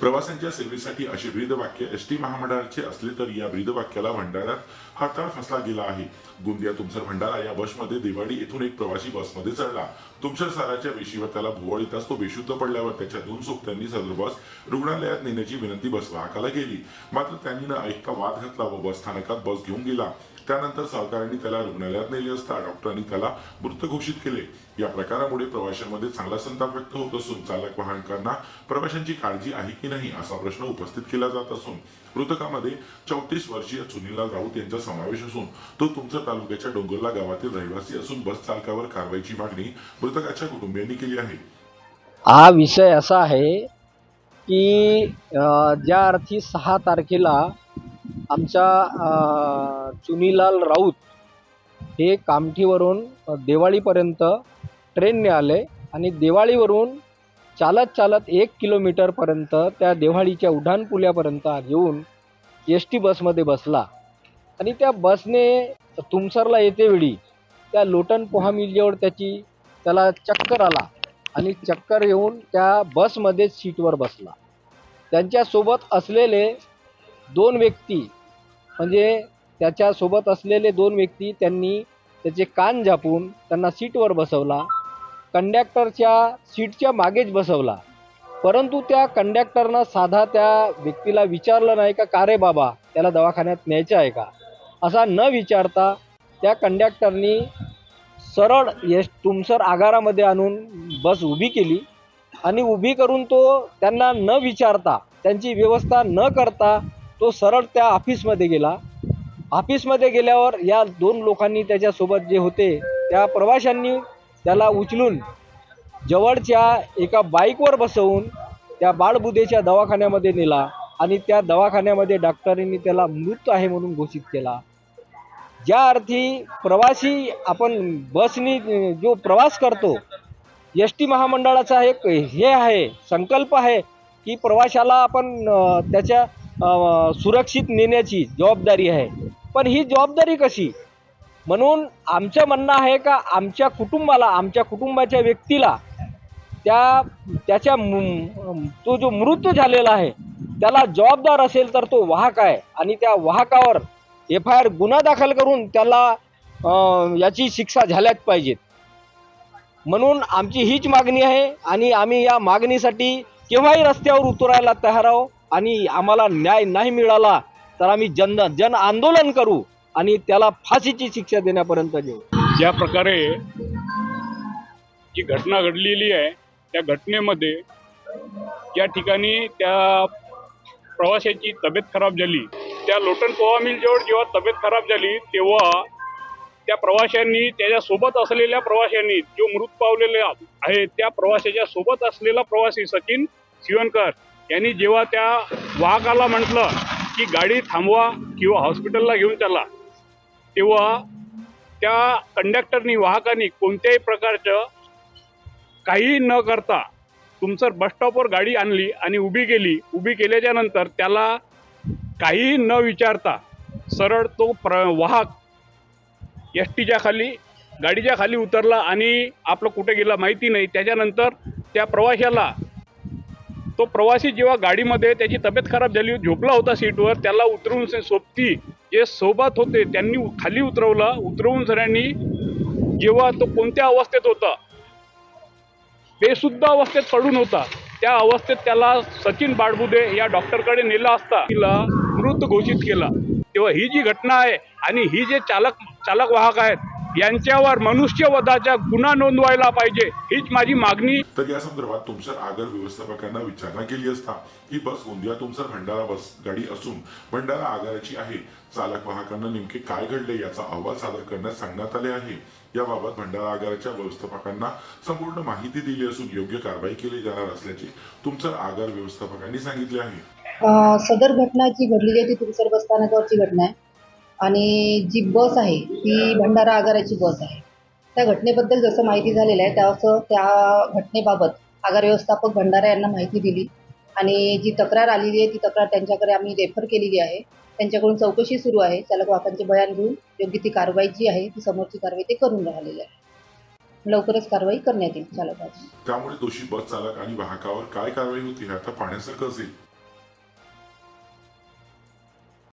प्रवाशांच्या सेवेसाठी अशी ब्रीदवाक्य एस टी महामंडळाचे असले तरी या ब्रीदवाक्याला भंडाऱ्यात हाताळ फसला गेला आहे. गोंदिया तुमसर भंडारा या बसमध्ये दिवाळी येथून एक प्रवासी बसमध्ये चढला. तुमसर साराच्या वेशीवर त्याला भुवळ येताच तो बेशुद्ध पडल्यावर त्याच्या दोन सोबत्यांनी सदर बस रुग्णालयात नेण्याची विनंती बस वाहकाला केली मात्र त्यांनी न ऐकता वाद घातला व बस स्थानकात बस घेऊन गेला. त्यानंतर सहकाऱ्यांनी त्याला रुग्णालयात नेले असता डॉक्टरांनी त्याला मृत घोषित केले. या प्रकारामुळे प्रवाशांमध्ये चांगला संताप व्यक्त होत असून चालक वाहनकांना प्रवाशांची काळजी आहे की नाही असा प्रश्न उपस्थित केला जात असून मृतकामध्ये चौतीस वर्षीय सुनीललाल राऊत यांचा समावेश असून तो तुमचा तालुक्याच्या डोंगरला गावातील रहिवासी असून बस चालकावर कारवाईची मागणी मृतकाच्या कुटुंबियांनी केली आहे. हा विषय असा आहे की ज्या अर्थी सहा तारखेला आमच्या चुनीलाल राऊत हे कामठीवरून देवाळीपर्यंत दिवाळीपर्यंत ट्रेनने आले आणि दिवाळीवरून चालत चालत एक किलोमीटरपर्यंत त्या देवाळीच्या उड्डाणपुल्यापर्यंत येऊन एस टी बसमध्ये बसला. आणि त्या बसने तुमसरला येतेवेळी त्या लोटन पोहा मिलजवळ त्याची त्याला चक्कर आला आणि चक्कर येऊन त्या बसमध्येच सीटवर बसला. त्यांच्यासोबत असलेले दोन व्यक्ती म्हणजे त्याच्यासोबत असलेले दोन व्यक्ती त्यांनी त्याचे कान झापून त्यांना सीटवर बसवला. कंडक्टरच्या सीटच्या मागेच बसवला. परंतु त्या कंडक्टरनं साधा त्या व्यक्तीला विचारलं नाही का का रे बाबा त्याला दवाखान्यात न्यायचं आहे का? असा न विचारता त्या कंडक्टरनी सरळ यश तुमसर आगारामध्ये आणून बस उभी केली आणि उभी करून तो त्यांना न विचारता त्यांची व्यवस्था न करता तो सरळ त्या ऑफिसमध्ये गेला. ऑफिसमध्ये गेल्यावर या दोन लोकांनी त्याच्यासोबत जे होते त्या प्रवाशांनी त्याला उचलून जवळच्या एका बाईकवर बसवून त्या बाळबुदेच्या दवाखान्यामध्ये नेला आणि त्या दवाखान्यामध्ये डॉक्टरांनी त्याला मृत आहे म्हणून घोषित केला. ज्या अर्थी प्रवासी आपण बसनी जो प्रवास करतो एस टी महामंडळाचा एक हे आहे संकल्प आहे की प्रवाशाला आपण त्याच्या सुरक्षित नेण्याची जबाबदारी आहे. पण ही जबाबदारी कशी? म्हणून आमचं म्हणणं आहे का आमच्या कुटुंबाला आमच्या कुटुंबाच्या व्यक्तीला त्या त्याच्या तो जो मृत्यू झालेला आहे त्याला जबाबदार असेल तर तो वाहक आहे. आणि त्या वाहकावर एफ आय आर गुन्हा दाखल करून त्याला याची शिक्षा झाल्याच पाहिजेत. म्हणून आमची हीच मागणी आहे आणि आम्ही या मागणीसाठी केव्हाही रस्त्यावर उतरायला तयार आहोत आणि आम्हाला न्याय नाही मिळाला तर आम्ही जन जन आंदोलन करू. आणि त्याला फाशीची शिक्षा देण्यापर्यंत घेऊ ज्या प्रकारे जी घटना घडलेली आहे त्या घटनेमध्ये ज्या ठिकाणी त्या प्रवाशाची तब्येत खराब झाली त्या लोटन पोहा मिलजवळ जेव्हा तब्येत खराब झाली तेव्हा त्या प्रवाशांनी त्याच्यासोबत असलेल्या प्रवाशांनी जो मृत पावलेले आहे त्या प्रवाशाच्या सोबत असलेला प्रवासी सचिन शिवनकर यांनी जेव्हा त्या वाहकाला म्हटलं की गाडी थांबवा किंवा हॉस्पिटलला घेऊन चला तेव्हा त्या कंडक्टरनी वाहकांनी कोणत्याही प्रकारचं काही न करता तुमचं बसस्टॉपवर गाडी आणली आणि उभी केली उभी केल्याच्यानंतर त्याला काहीही न विचारता सरळ तो प्र वाहक एस टीच्या खाली गाडीच्या खाली उतरला आणि आपलं कुठे गेला माहिती नाही. त्याच्यानंतर त्या प्रवाशाला तो प्रवासी जेव्हा गाडीमध्ये त्याची तब्येत खराब झाली झोपला होता सीटवर त्याला उतरून सोबती जे सोबत होते त्यांनी खाली उतरवलं. उतरवून सरांनी जेव्हा तो कोणत्या अवस्थेत होता बेसुद्धा अवस्थेत पडून होता. त्या अवस्थेत त्याला सचिन बाडबुदे या डॉक्टरकडे नेला असता. तिला मृत घोषित केला. तेव्हा ही जी घटना आहे आणि ही जे चालक चालक वाहक आहेत यांच्यावर मनुष्यवधाचा गुन्हा नोंदवायला पाहिजे हीच माझी मागणी. तर या संदर्भात तुमच्या आगर व्यवस्थापकांना विचारणा केली असता ही बस गोंदिया तुमसर भंडारा बस गाडी असून भंडारा आगाराची आहे. चालक वाहकांना नेमके काय घडले याचा अहवाल सादर करण्यास सांगण्यात आले आहे. याबाबत भंडारा आगाराच्या व्यवस्थापकांना संपूर्ण माहिती दिली असून योग्य कारवाई केली जाणार असल्याचे तुमचं आगार व्यवस्थापकांनी सांगितले आहे. सदर घटना जी घडलेली आहे ती तुमसर बस स्थानकावरची घटना आहे. आणि जी बस आहे ती भंडारा आगाराची बस आहे. त्या घटनेबद्दल जसं माहिती झालेलं आहे तसं त्या घटनेबाबत आगार व्यवस्थापक भंडारा यांना माहिती दिली. आणि जी तक्रार आलेली आहे ती तक्रार त्यांच्याकडे आम्ही रेफर केलेली आहे. त्यांच्याकडून चौकशी सुरू आहे. चालक वाहकांचे बयान घेऊन योग्य ती कारवाई जी आहे ती समोरची कारवाई ते करून राहिलेली आहे. लवकरच कारवाई करण्यात येईल चालकाची. त्यामुळे दोषी बस चालक आणि वाहकावर काय कारवाई होती? हे आता पाहण्यासारखं असेल.